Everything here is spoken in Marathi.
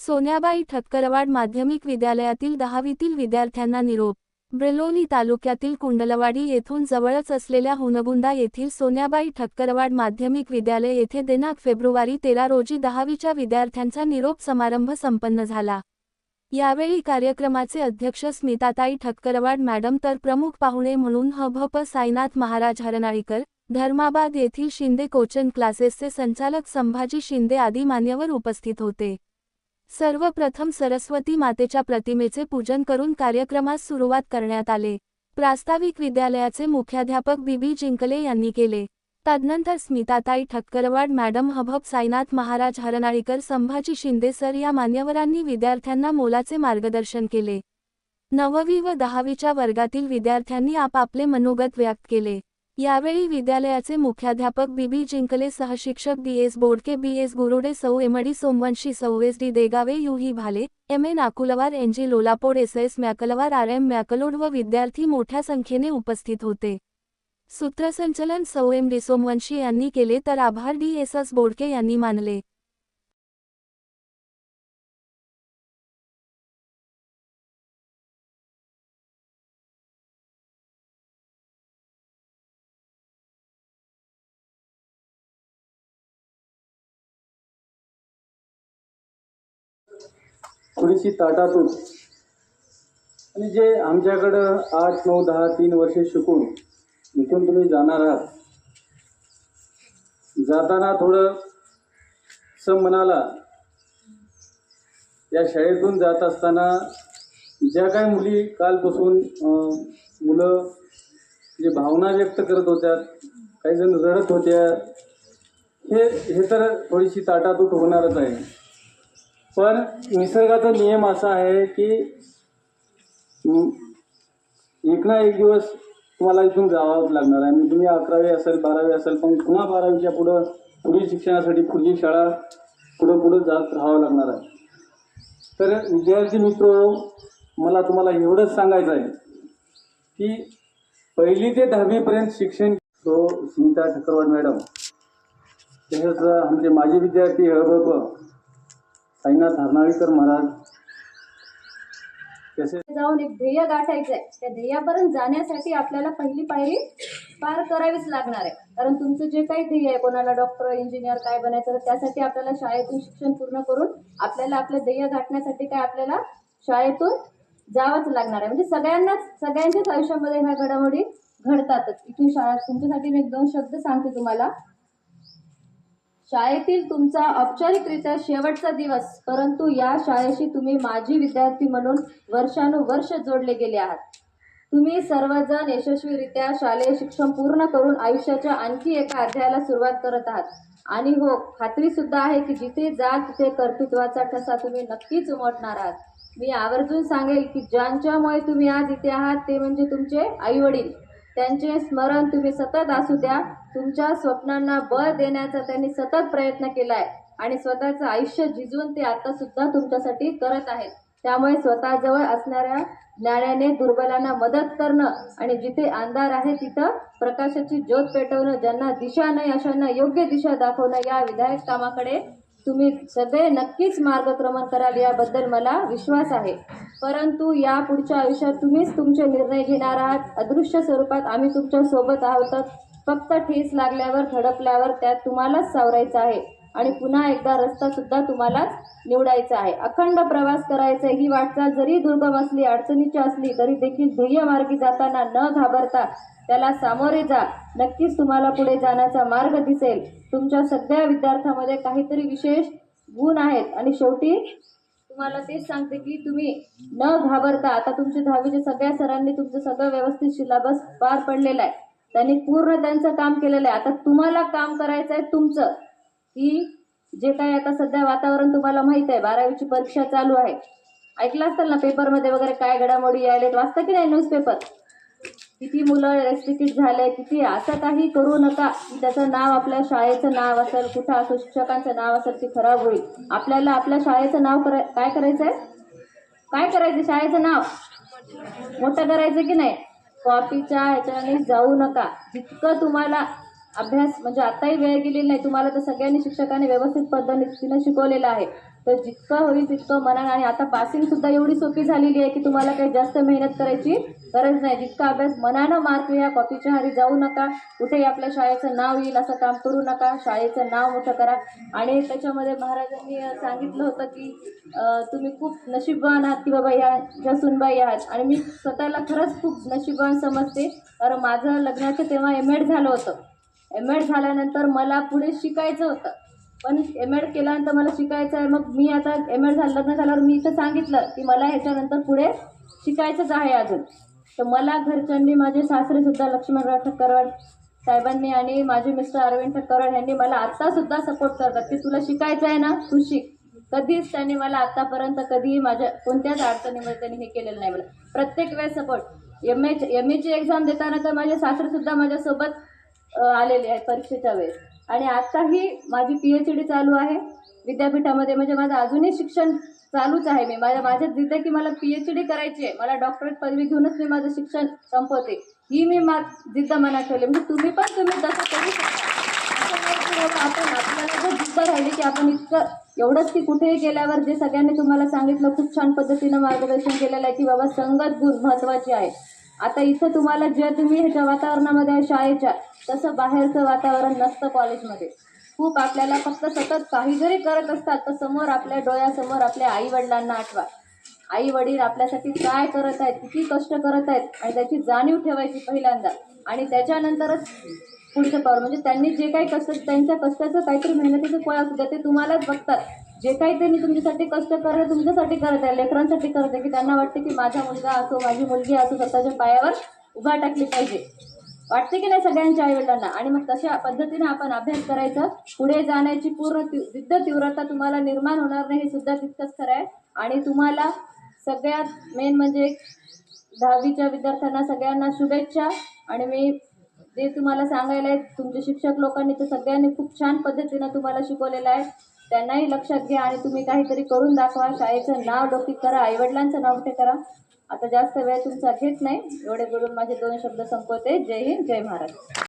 सोन्याबाई ठक्करवाड माध्यमिक विद्यालयातील दहावीतील विद्यार्थ्यांना निरोप. ब्रेलोली तालुक्यातील कुंडलवाडी येथून जवळच असलेल्या हुनगुंदा येथील सोन्याबाई ठक्करवाड माध्यमिक विद्यालय येथे दिनांक फेब्रुवारी तेरा रोजी दहावीच्या विद्यार्थ्यांचा निरोप समारंभ संपन्न झाला. यावेळी कार्यक्रमाचे अध्यक्ष स्मिताताई ठक्करवाड मॅडम तर प्रमुख पाहुणे म्हणून हभप साईनाथ महाराज हरनाळीकर धर्माबाद येथील शिंदे कोचन क्लासेसचे संचालक संभाजी शिंदे आदी मान्यवर उपस्थित होते. सर्वप्रथम सरस्वती मातेच्या प्रतिमेचे पूजन करून कार्यक्रमास सुरुवात करण्यात आले. प्रास्ताविक विद्यालयाचे मुख्याध्यापक बीबी जिंकले यांनी केले. तदनंतर स्मिताताई ठक्करवाड मॅडम हभब साईनाथ महाराज हरनाळीकर संभाजी शिंदे सर या मान्यवरांनी विद्यार्थ्यांना मोलाचे मार्गदर्शन केले. नववी व दहावीच्या वर्गातील विद्यार्थ्यांनी आपापले मनोगत व्यक्त केले. यावेळी विद्यालयाचे मुख्याध्यापक Bibi Jinkle सहशिक्षक D S Bodke B S Gurude सौ एमडी सोमवंशी सौ S D Degave युही Bhale M A Nakulwar N G Lolapod S S Makalwar R M Makalod व विद्यार्थी मोठ्या संख्येने उपस्थित होते. सूत्रसंचलन सौ एम डी सोमवंशी यांनी केले तर आभार डी एस एस बोडके यांनी मानले. थोडीशी ताटातूट आणि जे आमच्याकडं आठ नऊ दहा तीन वर्षे शिकून इथून तुम्ही जाणार आहात. जाताना थोडं सम मनाला या शाळेतून जात असताना ज्या काही मुली कालपासून मुलं जे भावना व्यक्त करत होत्या काही जण रडत होत्या हे हे तर थोडीशी ताटातूट होणारच आहे. पण निसर्गाचा नियम असा आहे की एक ना एक दिवस तुम्हाला इथून जावंच लागणार आहे. म्हणजे तुम्ही अकरावी असेल बारावी असेल पण पुन्हा बारावीच्या पुढं पुढील शिक्षणासाठी पुढची शाळा पुढं पुढं जात राहावं लागणार आहे. तर विद्यार्थी मित्र मला तुम्हाला एवढंच सांगायचं आहे की पहिली ते दहावीपर्यंत शिक्षण तो स्मिता ठक्करवाड मॅडम. तसेच आमचे माजी विद्यार्थी हळबळ साईनाथ हरनाळीकर महाराज तसेच जाऊन एक ध्येय गाठायचं आहे त्या ध्येयापर्यंत जाण्यासाठी आपल्याला पहिली पायरी पार करावीच लागणार आहे. कारण तुमचं जे काही ध्येय आहे कोणाला डॉक्टर इंजिनियर काय बनायचं तर त्यासाठी आपल्याला शाळेतून शिक्षण पूर्ण करून आपल्याला आपलं ध्येय गाठण्यासाठी काय आपल्याला शाळेतून जावंच लागणार आहे. म्हणजे सगळ्यांनाच सगळ्यांच्याच आयुष्यामध्ये ह्या घडामोडी घडतातच. इथून शाळा तुमच्यासाठी मी एक दोन शब्द सांगते तुम्हाला. शाळेतील तुमचा औपचारिकरित्या शेवटचा दिवस परंतु या शाळेशी तुम्ही माजी विद्यार्थी म्हणून वर्षानुवर्ष जोडले गेले आहात. तुम्ही सर्वजण यशस्वीरित्या शालेय शिक्षण पूर्ण करून आयुष्याच्या आणखी एका अध्यायाला सुरुवात करत आहात. आणि हो खात्री सुद्धा आहे की जिथे जा तिथे कर्तृत्वाचा ठसा तुम्ही नक्कीच उमटणार आहात. मी आवर्जून सांगेल की ज्यांच्यामुळे तुम्ही आज इथे आहात ते म्हणजे तुमचे आईवडील. त्यांचे स्मरण तुम्ही सतत असू द्या. तुमच्या स्वप्नांना बळ देण्याचा त्यांनी सतत प्रयत्न केलाय. आणि स्वतःचं आयुष्य झिजवून ते आता सुद्धा तुमच्यासाठी करत आहेत. त्यामुळे स्वतःजवळ असणाऱ्या ज्ञानाने दुर्बलांना मदत करणं आणि जिथे अंधार आहे तिथं प्रकाशाची ज्योत पेटवणं ज्यांना दिशा नाही अशांना योग्य दिशा दाखवणं या विधायक कामाकडे तुम्ही सगळे नक्कीच मार्गक्रमण कराल याबद्दल मला विश्वास आहे. परंतु या पुढच्या आयुष्यात तुम्हीच तुमचे निर्णय घेणार आहात. अदृश्य स्वरूपात आम्ही तुमच्यासोबत फक्त ठेस लागल्यावर थडपल्यावर त्यात तुम्हालाच सावरायचं आहे. आणि पुन्हा एकदा रस्ता सुद्धा तुम्हालाच निवडायचा आहे. अखंड प्रवास करायचा आहे. ही वाटचाल जरी दुर्गम असली अडचणीची असली तरी देखील ध्येय मार्गी जाताना न घाबरता त्याला सामोरे जा. नक्कीच तुम्हाला पुढे जाण्याचा मार्ग दिसेल. तुमच्या सगळ्या विद्यार्थ्यामध्ये काहीतरी विशेष गुण आहेत. आणि शेवटी तुम्हाला तेच सांगते की तुम्ही न घाबरता आता तुमचे दहावीच्या सगळ्या सरांनी तुमचं सगळं व्यवस्थित सिलेबस पार पडलेला आहे. त्यांनी पूर्ण त्यांचं काम केलेलं आहे. आता तुम्हाला काम करायचं आहे तुमचं. की जे काही आता सध्या वातावरण तुम्हाला माहीत आहे बारावीची परीक्षा चालू आहे. ऐकलं असेल ना पेपरमध्ये वगैरे काय घडामोडी यायलेत वाचता की नाही न्यूजपेपर किती मुलं रेस्ट्रिक्टेड झाले किती असं काही करू नका. की त्याचं नाव आपल्या शाळेचं नाव असेल कुठं असो शिक्षकांचं नाव असेल ते खराब होईल. आपल्याला आपल्या शाळेचं नाव कराय काय करायचं आहे? काय करायचं शाळेचं नाव? मोठं करायचं की नाही? कॉपीच्या ह्याच्याने जाऊ नका. जितकं तुम्हाला अभ्यास म्हणजे आताही वेळ गेलेली नाही. तुम्हाला तर सगळ्यांनी शिक्षकांनी व्यवस्थित पद्धतीने शिकवलेलं आहे. तर जितकं होईल तितकं मनानं आणि आता पासिंग सुद्धा एवढी सोपी झालेली आहे की तुम्हाला काही जास्त मेहनत करायची गरज नाही. जितका अभ्यास मनानं मार्क या कॉपीच्या हारी जाऊ नका. कुठेही आपल्या शाळेचं नाव येईल असं काम करू नका. शाळेचं नाव मोठं करा. आणि त्याच्यामध्ये महाराजांनी सांगितलं होतं की तुम्ही खूप नशीबवान आहात की बाबा या ज्या सुनबाई आहात. आणि मी स्वतःला खरंच खूप नशीबवान समजते. कारण माझं लग्नाचं तेव्हा एम एड झालं होतं. एम एड झाल्यानंतर मला पुढे शिकायचं होतं. पण एम एड केल्यानंतर मला शिकायचं आहे. मग मी आता एम एड झालं लग्न झाल्यावर मी इथं सांगितलं की मला ह्याच्यानंतर पुढे शिकायचंच आहे अजून. तर मला घरच्यांनी माझे सासरेसुद्धा लक्ष्मणराव ठक्करवाड साहेबांनी आणि माझे मिस्टर अरविंद ठक्करवाड यांनी मला आत्तासुद्धा सपोर्ट करतात की तुला शिकायचं आहे ना तू शिक. कधीच त्यांनी मला आत्तापर्यंत कधीही माझ्या कोणत्याच अडचणीमध्ये त्यांनी हे केलेलं नाही मला. प्रत्येक वेळेस सपोर्ट एम एच एम एची एक्झाम देताना तर माझे सासरेसुद्धा माझ्यासोबत आलेले आहे परीक्षेच्या वेळेस. आणि आत्ताही माझी पी एच डी चालू आहे. विद्यापीठामध्ये म्हणजे माझं अजूनही शिक्षण चालूच आहे. मी माझ्या माझ्यात जिथे की मला पी एच डी करायची आहे मला डॉक्टरेट पदवी घेऊनच मी माझं शिक्षण संपवते. ही मी मा जिद्द मनात ठेवली. म्हणजे तुम्ही पण तुम्ही तसं करू शकता. की आपण आपल्याला जर जिद्द राहिली की आपण इतकं एवढंच की कुठेही गेल्यावर जे सगळ्यांनी तुम्हाला सांगितलं खूप छान पद्धतीनं मार्गदर्शन केलेलं आहे की बाबा संगत गुण महत्त्वाची आहे. आता इथं तुम्हाला जे तुम्ही ह्याच्या वातावरणामध्ये शाळेच्या तसं बाहेरचं वातावरण नसतं कॉलेजमध्ये. खूप आपल्याला फक्त सतत काही जरी करत असतात तर समोर आपल्या डोळ्यासमोर आपल्या आई वडिलांना आठवा. आई वडील आपल्यासाठी काय करत आहेत किती कष्ट करत आहेत आणि त्याची जाणीव ठेवायची पहिल्यांदा. आणि त्याच्यानंतरच पुढचं पाऊल. म्हणजे त्यांनी जे काही कष्ट त्यांच्या कष्टाचं काहीतरी मेहनतीचं फळ असू द्या ते तुम्हालाच बघतात. जे काही त्यांनी तुमच्यासाठी कष्ट करत तुमच्यासाठी करत आहे लेकरांसाठी करत आहे की त्यांना वाटते की माझा मुलगा असो माझी मुलगी असो स्वतःच्या पायावर उभा टाकली पाहिजे. वाटते की नाही सगळ्यांच्या आईवडिलांना? आणि मग तशा पद्धतीने आपण अभ्यास करायचा. पुढे जाण्याची पूर्ण ती- जिद्द तीव्रता तुम्हाला निर्माण होणार नाही हे सुद्धा तितकंच खरं आहे. आणि तुम्हाला सगळ्यात मेन म्हणजे दहावीच्या विद्यार्थ्यांना सगळ्यांना शुभेच्छा. आणि मी जे तुम्हाला सांगायला आहे तुमचे शिक्षक लोकांनी तर सगळ्यांनी खूप छान पद्धतीनं तुम्हाला शिकवलेलं आहे. त्यांनाही लक्षात घ्या आणि तुम्ही काहीतरी करून दाखवा. शाळेचं नाव डोकी करा आईवडिलांचं नाव ते करा? आता जास्त वेळ तुमचा घेत नाही. एवढे बोलून माझे दोन शब्द संपवते. जय हिंद जय महाराज